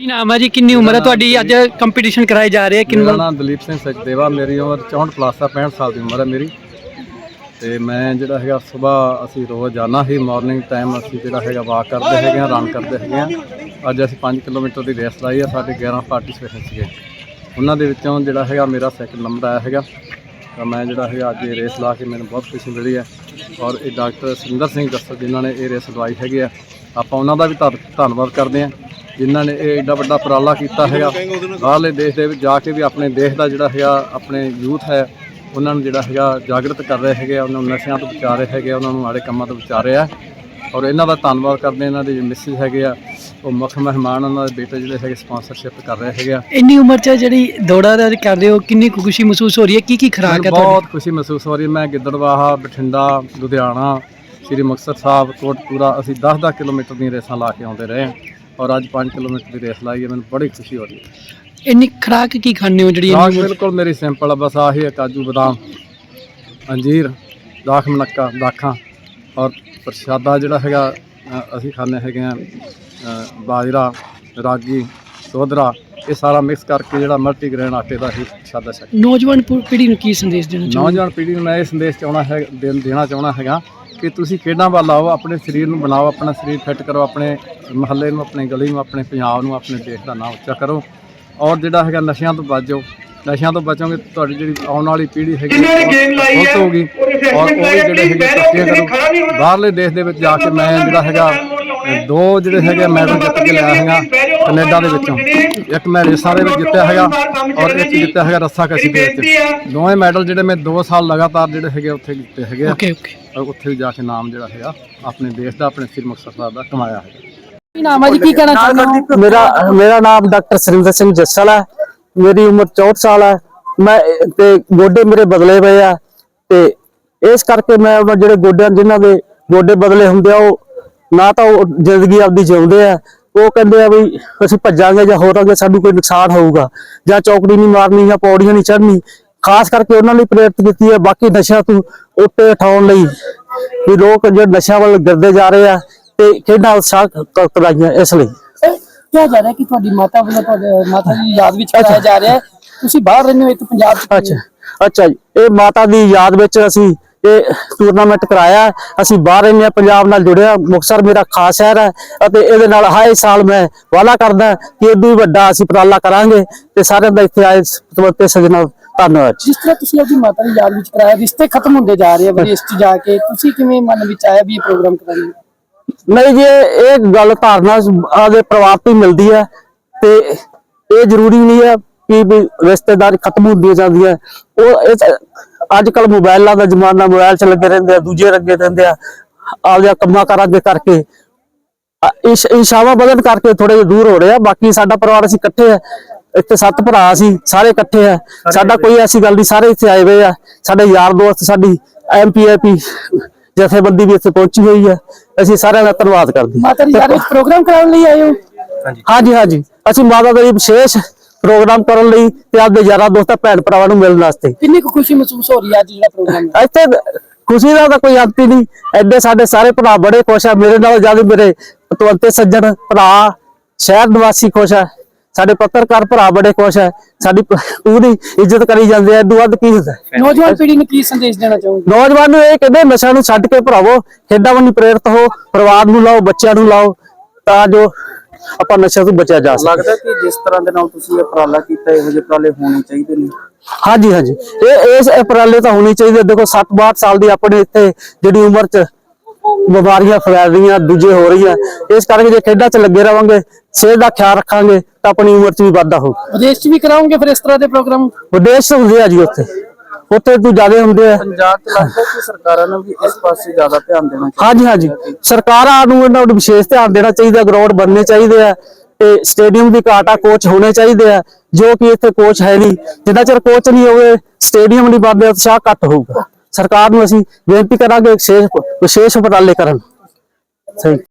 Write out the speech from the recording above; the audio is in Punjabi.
ਕੀ ਨਾਮ ਹੈ ਜੀ? ਕਿੰਨੀ ਉਮਰ ਹੈ ਤੁਹਾਡੀ? ਅੱਜ ਕੰਪੀਟੀਸ਼ਨ ਕਰਾਏ ਜਾ ਰਹੇ ਹੈ। ਮੇਰਾ ਕਿੰਨਾ ਨਾਮ ਦਲੀਪ ਸਿੰਘ ਸਚਦੇਵਾ। ਮੇਰੀ ਉਮਰ 64 ਪਲੱਸ ਆ 65 ਸਾਲ ਦੀ ਉਮਰ ਹੈ ਮੇਰੀ। ਤੇ ਮੈਂ ਜਿਹੜਾ ਹੈਗਾ ਸਵੇਰ ਅਸੀਂ ਰੋਜ਼ ਜਾਣਾ ਹੀ ਮਾਰਨਿੰਗ ਟਾਈਮ ਅਸੀਂ ਜਿਹੜਾ ਹੈਗਾ ਵਾਕ ਕਰਦੇ ਹੈਗੇ ਆ ਰਨ ਕਰਦੇ ਹੈਗੇ ਆ ਅੱਜ ਅਸੀਂ 5 ਕਿਲੋਮੀਟਰ ਦੀ ਰੇਸ ਲਾਈ ਆ ਸਾਡੇ 11 ਪਾਰਟਿਸਪੇਸ਼ਨ ਸੀਗੇ। ਉਹਨਾਂ ਦੇ ਵਿੱਚੋਂ ਜਿਹੜਾ ਹੈਗਾ ਮੇਰਾ ਸੈਕਿੰਡ ਨੰਬਰ ਆਇਆ ਹੈਗਾ। ਤਾਂ ਮੈਂ ਜਿਹੜਾ ਹੈਗਾ ਅੱਜ ਇਹ ਰੇਸ ਲਾ ਕੇ ਮੈਨੂੰ ਬਹੁਤ ਖੁਸ਼ੀ ਮਿਲੀ ਹੈ। ਔਰ ਇਹ ਡਾਕਟਰ ਸੁਰਿੰਦਰ ਸਿੰਘ ਜੱਸਰ ਜਿਨ੍ਹਾਂ ਨੇ ਇਹ ਰੇਸ ਲਵਾਈ ਹੈਗੀ ਆ ਆਪਾਂ ਉਹਨਾਂ ਦਾ ਵੀ ਧੰਨ- ਧੰਨਵਾਦ ਕਰਦੇ ਹਾਂ। ਜਿਨ੍ਹਾਂ ਨੇ ਇਹ ਏਡਾ ਵੱਡਾ ਉਪਰਾਲਾ ਕੀਤਾ ਹੈਗਾ। ਬਾਹਰਲੇ ਦੇਸ਼ ਦੇ ਵਿੱਚ ਜਾ ਕੇ ਵੀ ਆਪਣੇ ਦੇਸ਼ ਦਾ ਜਿਹੜਾ ਹੈਗਾ ਆਪਣੇ ਯੂਥ ਹੈ ਉਹਨਾਂ ਨੂੰ ਜਿਹੜਾ ਹੈਗਾ ਜਾਗਰਤ ਕਰ ਰਹੇ ਹੈਗੇ ਆ, ਉਹਨਾਂ ਨੂੰ ਨਸ਼ਿਆਂ ਤੋਂ ਬਚਾ ਰਹੇ ਹੈਗੇ ਆ, ਉਹਨਾਂ ਨੂੰ ਮਾੜੇ ਕੰਮਾਂ ਤੋਂ ਬਚਾ ਰਹੇ ਆ। ਔਰ ਇਹਨਾਂ ਦਾ ਧੰਨਵਾਦ ਕਰਦੇ ਇਹਨਾਂ ਦੇ ਮਿਸਿਸ ਹੈਗੇ ਆ ਉਹ ਮੁੱਖ ਮਹਿਮਾਨ ਉਹਨਾਂ ਦੇ ਬੇਟੇ ਜਿਹੜੇ ਹੈਗੇ ਸਪਾਂਸਰਸ਼ਿਪ ਕਰ ਰਹੇ ਹੈਗੇ ਆ। ਇੰਨੀ ਉਮਰ 'ਚ ਜਿਹੜੀ ਦੌੜਾ ਦਾ ਕਰ ਰਹੇ ਹੋ ਕਿੰਨੀ ਕੁ ਖੁਸ਼ੀ ਮਹਿਸੂਸ ਹੋ ਰਹੀ ਹੈ? ਕੀ ਕੀ ਖੁਰਾਕ ਹੈ ਬਹੁਤ ਖੁਸ਼ੀ ਮਹਿਸੂਸ ਹੋ ਰਹੀ ਹੈ। ਮੈਂ ਗਿੱਦੜਵਾਹਾ ਬਠਿੰਡਾ ਲੁਧਿਆਣਾ ਸ੍ਰੀ ਮੁਕਤਸਰ ਸਾਹਿਬ ਕੋਟਪੂਰਾ ਅਸੀਂ 10-10 ਕਿਲੋਮੀਟਰ ਦੀਆਂ ਰੇਸਾਂ ਲਾ ਕੇ ਆਉਂਦੇ ਰਹੇ ਹਾਂ। ਔਰ ਅੱਜ 5 ਕਿਲੋਮੀਟਰ ਦੀ ਰੇਸ ਲਾਈ ਹੈ ਮੈਨੂੰ ਬੜੀ ਖੁਸ਼ੀ ਹੋ ਰਹੀ ਹੈ ਇੰਨੀ ਖੁਰਾਕ ਕੀ ਖਾਂਦੇ ਹੋ ਜਿਹੜੀ 'ਚ? ਬਿਲਕੁਲ ਮੇਰੀ ਸਿੰਪਲ ਆ ਬਸ ਆਹੀ ਹੈ ਕਾਜੂ ਬਦਾਮ ਅੰਜੀਰ ਦਾਖ ਮਨੱਕਾ ਦਾਖਾਂ ਔਰ ਪ੍ਰਸ਼ਾਦਾ ਜਿਹੜਾ ਹੈਗਾ ਅ, ਅਸੀਂ ਖਾਂਦੇ ਹੈਗੇ ਆ ਅ, ਬਾਜਰਾ ਰਾਗੀ ਸੋਧਰਾ ਇਹ ਸਾਰਾ ਮਿਕਸ ਕਰਕੇ ਜਿਹੜਾ ਮਲਟੀਗ੍ਰੇਨ ਆਟੇ ਦਾ ਹੀ ਪ੍ਰਸ਼ਾਦਾ ਛਕ ਨੌਜਵਾਨ ਪੁ- ਪੀੜ੍ਹੀ ਨੂੰ ਕੀ ਸੰਦੇਸ਼ ਦੇਣਾ ਚਾਹੁੰਦੇ ਨੌਜਵਾਨ ਪੀੜ੍ਹੀ ਨੂੰ ਮੈਂ ਇਹ ਸੰਦੇਸ਼ ਚਾਹਣਾ ਹੈ ਦੇਣ- ਦੇਣਾ ਚਾਹਣਾ ਹੈਗਾ ਕਿ ਤੁਸੀਂ ਖੇਡਾਂ ਵੱਲ ਆਓ ਆਪਣੇ ਸਰੀਰ ਨੂੰ ਬਣਾਓ ਆਪਣਾ ਸਰੀਰ ਫਿੱਟ ਕਰੋ ਆਪਣੇ ਮਹੱਲੇ ਨੂੰ ਆਪਣੀ ਗਲੀ ਨੂੰ ਆਪਣੇ ਪੰਜਾਬ ਨੂੰ ਆਪਣੇ ਦੇਸ਼ ਦਾ ਨਾਮ ਉੱਚਾ ਕਰੋ। ਔਰ ਜਿਹੜਾ ਹੈਗਾ ਨਸ਼ਿਆਂ ਤੋਂ ਬਚੋ। ਨਸ਼ਿਆਂ ਤੋਂ ਬਚੋਗੇ ਤੁਹਾਡੀ ਜਿਹੜੀ ਆਉਣ ਵਾਲੀ ਪੀੜ੍ਹੀ ਹੈਗੀ ਬਹੁਤ ਹੋਊਗੀ। ਔਰ ਉਹ ਜਿਹੜੇ ਹੈਗੇ ਤਰੱਕੀਆਂ ਕਰੋ। ਬਾਹਰਲੇ ਦੇਸ਼ ਦੇ ਵਿੱਚ ਜਾ ਕੇ ਮੈਂ ਜਿਹੜਾ ਹੈਗਾ ਦੋ ਜਿਹੜੇ ਹੈਗੇ ਮੈਡਲ ਜਿੱਤ ਕੇ ਲਿਆ ਹੈਗਾ ਕੈਨੇਡਾ ਦੇ ਵਿੱਚੋਂ। ਇੱਕ ਮੈਂ ਰੇਸਾਂ ਦੇ ਵਿੱਚ ਜਿੱਤਿਆ ਹੈਗਾ ਔਰ ਇੱਕ ਜਿੱਤਿਆ ਹੈਗਾ ਰੱਸਾ ਕਸ਼ੀ ਦੇ ਵਿੱਚ। ਦੋਵੇਂ ਮੈਡਲ ਜਿਹੜੇ ਮੈਂ 2 ਸਾਲ ਲਗਾਤਾਰ ਜਿਹੜੇ ਹੈਗੇ ਉੱਥੇ ਜਿੱਤੇ ਹੈਗੇ ਓਕੇ ਓਕੇ। ਔਰ ਉੱਥੇ ਵੀ ਜਾ ਕੇ ਨਾਮ ਜਿਹੜਾ ਹੈਗਾ ਆਪਣੇ ਦੇਸ਼ ਦਾ ਆਪਣੇ ਸ੍ਰੀ ਮੁਕਤਸਰ ਸਾਹਿਬ ਦਾ ਕਮਾਇਆ ਹੈ ਕੀ ਨਾਮ ਹੈ ਜੀ? ਕੀ ਕਹਿਣਾ ਚਾਹੁੰਦੇ ਹੋ? ਮੇਰਾ ਮੇਰਾ ਨਾਮ ਡਾਕਟਰ ਸੁਰਿੰਦਰ ਸਿੰਘ ਜੱਸਲ ਹੈ। ਮੇਰੀ ਉਮਰ 64 ਸਾਲ ਹੈ। ਮੈਂ ਤੇ ਗੋਡੇ ਮੇਰੇ ਬਦਲੇ ਪਏ ਆ। ਤੇ ਇਸ ਕਰਕੇ ਮੈਂ ਜਿਹੜੇ ਗੋਡਿਆਂ ਜਿਨ੍ਹਾਂ ਦੇ ਗੋਡੇ ਬਦਲੇ ਹੁੰਦੇ ਆ ਉਹ ਨਾ ਤਾਂ ਉਹ ਜ਼ਿੰਦਗੀ ਆਪਦੀ ਜਿਉਂਦੇ ਆ। ਉਹ ਕਹਿੰਦੇ ਆ ਵੀ ਅਸੀਂ ਭੱਜਾਂਗੇ ਜਾਂ ਹੋਰਾਂਗੇ ਸਾਨੂੰ ਕੋਈ ਨੁਕਸਾਨ ਹੋਊਗਾ। ਜਾਂ ਚੌਕੜੀ ਨਹੀਂ ਮਾਰਨੀ ਜਾਂ ਪੌੜੀਆਂ ਨਹੀਂ ਚੜ੍ਹਨੀ। ਖਾਸ ਕਰਕੇ ਉਹਨਾਂ ਲਈ ਪ੍ਰੇਰਿਤ ਕੀਤੀ ਹੈ। ਬਾਕੀ ਨਸ਼ਿਆਂ ਤੋਂ ਉੱਤੇ ਉਠਾਉਣ ਲਈ ਵੀ ਲੋਕ ਜਿਹੜੇ ਨਸ਼ਿਆਂ ਵੱਲ ਗਿਰਦੇ ਜਾ ਰਹੇ ਆ ਤੇ ਖੇਡਾਂ ਉਤਸ਼ਾਹ ਕਰਾਈਆਂ ਇਸ ਲਈ। ਕਿਹਾ ਜਾ ਰਿਹਾ ਕਿ ਤੁਹਾਡੀ ਮਾਤਾ ਵੱਲੋਂ ਤੁਹਾਡੇ ਮਾਤਾ ਦੀ ਯਾਦ ਵਿੱਚ ਕਰਾਇਆ ਜਾ ਰਿਹਾ ਤੁਸੀਂ ਬਾਹਰ ਰਹਿੰਦੇ ਹੋ ਇੱਕ ਪੰਜਾਬ 'ਚ। ਅੱਛਾ। ਅੱਛਾ ਜੀ। ਇਹ ਮਾਤਾ ਦੀ ਯਾਦ ਵਿੱਚ ਅਸੀਂ ਇਹ ਟੂਰਨਾਮੈਂਟ ਕਰਾਇਆ। ਅਸੀਂ ਬਾਹਰ ਹਾਂ ਪੰਜਾਬ ਨਾਲ ਜੁੜਿਆ ਮੁਕਤਸਰ ਮੇਰਾ ਖਾਸ ਸ਼ਹਿਰ ਹੈ ਅਤੇ ਇਹਦੇ ਨਾਲ ਹਰ ਸਾਲ ਮੈਂ ਵਾਅਦਾ ਕਰਦਾ ਕਿ ਇਦੋਂ ਵੀ ਵੱਡਾ ਅਸੀਂ ਉਪਰਾਲਾ ਕਰਾਂਗੇ ਤੇ ਸਾਰਿਆਂ ਦਾ ਇੱਥੇ ਆਏ ਸਤਵੰਤੇ ਸਜਣਾ ਧੰਨਵਾਦ ਜਿਸ ਤਰ੍ਹਾਂ ਤੁਸੀਂ ਆਪਣੀ ਮਾਤਾ ਦੀ ਯਾਦ ਵਿੱਚ ਕਰਾਇਆ ਰਿਸ਼ਤੇ ਖਤਮ ਹੁੰਦੇ ਜਾ ਰਹੇ ਆ ਵਿਦੇਸ਼ 'ਚ ਜਾ ਕੇ ਤੁਸੀਂ ਕਿਵੇਂ ਮਨ ਵਿੱਚ ਆਇਆ ਵੀ ਇਹ ਪ੍ਰੋਗਰਾਮ ਕਰਾਂਗੇ ਨਹੀਂ ਜੀ ਇਹ ਇਹ ਗੱਲ ਧਾਰਨਾ ਆਦੇ ਪਰਿਵਾਰ ਤੋਂ ਮਿਲਦੀ ਹੈ ਤੇ ਇਹ ਜ਼ਰੂਰੀ ਨਹੀਂ ਹੈ ਕਿ ਰਿਸ਼ਤੇਦਾਰੀ ਖਤਮ ਹੁੰਦੀ ਜਾਂਦੀ ਹੈ। ਉਹ ਅੱਜ ਕੱਲ ਮੋਬਾਈਲਾਂ ਦਾ ਜ਼ਮਾਨਾ ਮੋਬਾਈਲ 'ਚ ਲੱਗੇ ਰਹਿੰਦੇ ਆ ਦੂਜੇ ਲੱਗੇ ਰਹਿੰਦੇ ਆ ਆਪਦੇ ਕੰਮਾਂ ਕਾਰਾਂ ਦੇ ਕਰਕੇ। ਇਸ ਇਸ਼ਾਵਾ ਬਦਨ ਕਰਕੇ ਥੋੜੇ ਜਿਹਾ ਦੂਰ ਹੋ ਰਹੇ ਆ ਬਾਕੀ ਸਾਡਾ ਪਰਿਵਾਰ ਅਸੀਂ ਇਕੱਠੇ ਆ। ਇੱਥੇ ਸੱਤ ਭਰਾ ਸੀ ਸਾਰੇ ਇਕੱਠੇ ਆ। ਸਾਡਾ ਕੋਈ ਐਸੀ ਗੱਲ ਨਹੀਂ ਸਾਰੇ ਇੱਥੇ ਆਏ ਹੋਏ ਆ। ਸਾਡੇ ਯਾਰ ਦੋਸਤ ਸਾਡੀ ਐਮਪੀਆਈਪੀ ਜਥੇਬੰਦੀ ਵੀ ਇੱਥੇ ਪਹੁੰਚੀ ਹੋਈ ਹੈ ਅਸੀਂ ਸਾਰਿਆਂ ਦਾ ਧੰਨਵਾਦ ਕਰਦੇ ਹਾਂ। ਮਾਤਾ ਯਾਦ ਵਿੱਚ ਪ੍ਰੋਗਰਾਮ ਕਰਾਉਣ ਲਈ ਆਏ ਹੋ? ਹਾਂਜੀ ਹਾਂਜੀ। ਅਸੀਂ ਮਾਤਾ ਦਾ ਜੀ ਵਿਸ਼ੇਸ਼ ਪ੍ਰੋਗਰਾਮ ਕਰਨ ਲਈ ਤੇ ਆਪਦੇ ਯਾਰਾਂ ਦੋਸਤਾਂ ਭੈਣ ਭਰਾਵਾਂ ਨੂੰ ਮਿਲਣ ਵਾਸਤੇ। ਕਿੰਨੀ ਕੁ ਖੁਸ਼ੀ ਮਹਿਸੂਸ ਹੋ ਰਹੀ ਹੈ ਅੱਜ ਜਿਹੜਾ ਪ੍ਰੋਗਰਾਮ? ਹੈ ਇੱਥੇ ਖੁਸ਼ੀ ਦਾ ਤਾਂ ਕੋਈ ਅੰਤ ਹੀ ਨਹੀਂ। ਐਡੇ ਸਾਡੇ ਸਾਰੇ ਭਰਾ ਬੜੇ ਖੁਸ਼ ਆ। ਮੇਰੇ ਨਾਲ ਜ਼ਿਆਦਾ ਮੇਰੇ ਪਤਵੰਤੇ ਸੱਜਣ ਭਰਾ ਸ਼ਹਿਰ ਨਿਵਾਸੀ ਖੁਸ਼ ਆ। ਸਾਡੇ ਪੱਤਰਕਾਰ ਭਰਾ ਬੜੇ ਖੁਸ਼ ਆ। ਸਾਡੀ ਪੂਰੀ ਇੱਜ਼ਤ ਕਰੀ ਜਾਂਦੇ ਆ। ਏਦੂ ਵੱਧ ਕੀ ਹੁੰਦਾ ਨੌਜਵਾਨ ਪੀੜ੍ਹੀ ਨੂੰ ਕੀ ਸੰਦੇਸ਼ ਦੇਣਾ ਚਾਹੋਗੇ? ਨੌਜਵਾਨ ਨੂੰ ਇਹ ਕਹਿੰਦੇ ਨਸ਼ਾ ਨੂੰ ਛੱਡ ਕੇ ਭਰਾਵੋ ਖੇਡਾਂ ਵੱਲ ਪ੍ਰੇਰਿਤ ਹੋ ਪਰਿਵਾਰ ਨੂੰ ਲਾਓ ਬੱਚਿਆਂ ਨੂੰ ਲਾਓ। ਤਾਂ ਜੋ ਆਪਾਂ ਨਸ਼ਾ ਤੋਂ ਬਚਿਆ ਜਾ ਸਕੇ ਲੱਗਦਾ ਕਿ ਜਿਸ ਤਰ੍ਹਾਂ ਦੇ ਨਾਲ ਤੁਸੀਂ ਇਹ ਉਪਰਾਲਾ ਕੀਤਾ ਇਹੋ ਜਿਹੇ ਉਪਰਾਲੇ ਹੋਣੇ ਚਾਹੀਦੇ ਨੇ? ਹਾਂਜੀ ਹਾਂਜੀ। ਇਹ ਇਸ ਉਪਰਾਲੇ ਤਾਂ ਹੋਣੀ ਚਾਹੀਦੀ। ਹੈ। ਦੇਖੋ 60 62 ਸਾਲ ਦੀ ਆਪਣੇ ਇੱਥੇ ਜਿਹੜੀ ਉਮਰ ਚ ਬਿਮਾਰੀਆਂ ਫੈਲ ਰਹੀਆਂ ਦੂਜੇ ਹੋ ਰਹੀਆਂ। ਇਸ ਕਰਕੇ ਜੇ ਖੇਡਾਂ 'ਚ ਲੱਗੇ ਰਵਾਂਗੇ ਸਿਹਤ ਦਾ ਖਿਆਲ ਰੱਖਾਂਗੇ ਤਾਂ ਆਪਣੀ ਉਮਰ 'ਚ ਵੀ ਵਾਧਾ ਹੋਊ। ਵਿਦੇਸ਼ 'ਚ ਵੀ ਕਰਾਉਂਗੇ ਫਿਰ ਇਸ ਤਰ੍ਹਾਂ ਦੇ ਪ੍ਰੋਗਰਾਮ? ਵਿਦੇਸ਼ ਹੁੰਦੇ ਆ ਜੀ ਉੱਥੇ। ਉੱਥੇ ਤੋਂ ਜ਼ਿਆਦਾ ਹੁੰਦੇ ਆ। ਪੰਜਾਬ 'ਚ ਲੱਗਦਾ ਕਿ ਸਰਕਾਰਾਂ ਨੂੰ ਵੀ ਇਸ ਪਾਸੇ ਜ਼ਿਆਦਾ ਧਿਆਨ ਦੇਣਾ ਚਾਹੀਦਾ। ਹਾਂਜੀ ਹਾਂਜੀ। ਸਰਕਾਰਾਂ ਨੂੰ ਇਹਨਾਂ ਨੂੰ ਵਿਸ਼ੇਸ਼ ਧਿਆਨ ਦੇਣਾ ਚਾਹੀਦਾ ਗਰਾਊਂਡ ਬਣਨੇ ਚਾਹੀਦੇ ਆ ਤੇ ਸਟੇਡੀਅਮ ਦੀ ਘਾਟ ਕੋਚ ਹੋਣੇ ਚਾਹੀਦੇ ਆ ਜੋ ਕਿ ਇੱਥੇ ਕੋਚ ਹੈ ਨਹੀਂ। ਜਿੰਨਾ ਚਿਰ ਕੋਚ ਨਹੀਂ ਹੋਵੇ ਸਟੇਡੀਅਮ ਨਹੀਂ ਬਣਦੇ ਉਤਸ਼ਾਹ ਘੱਟ ਹੋਊਗਾ। ਸਰਕਾਰ ਨੂੰ ਅਸੀਂ ਬੇਨਤੀ ਕਰਾਂਗੇ ਵਿਸ਼ੇਸ਼ ਵਿਸ਼ੇਸ਼ ਉਪਰਾਲੇ ਕਰਨ। ਸਹੀ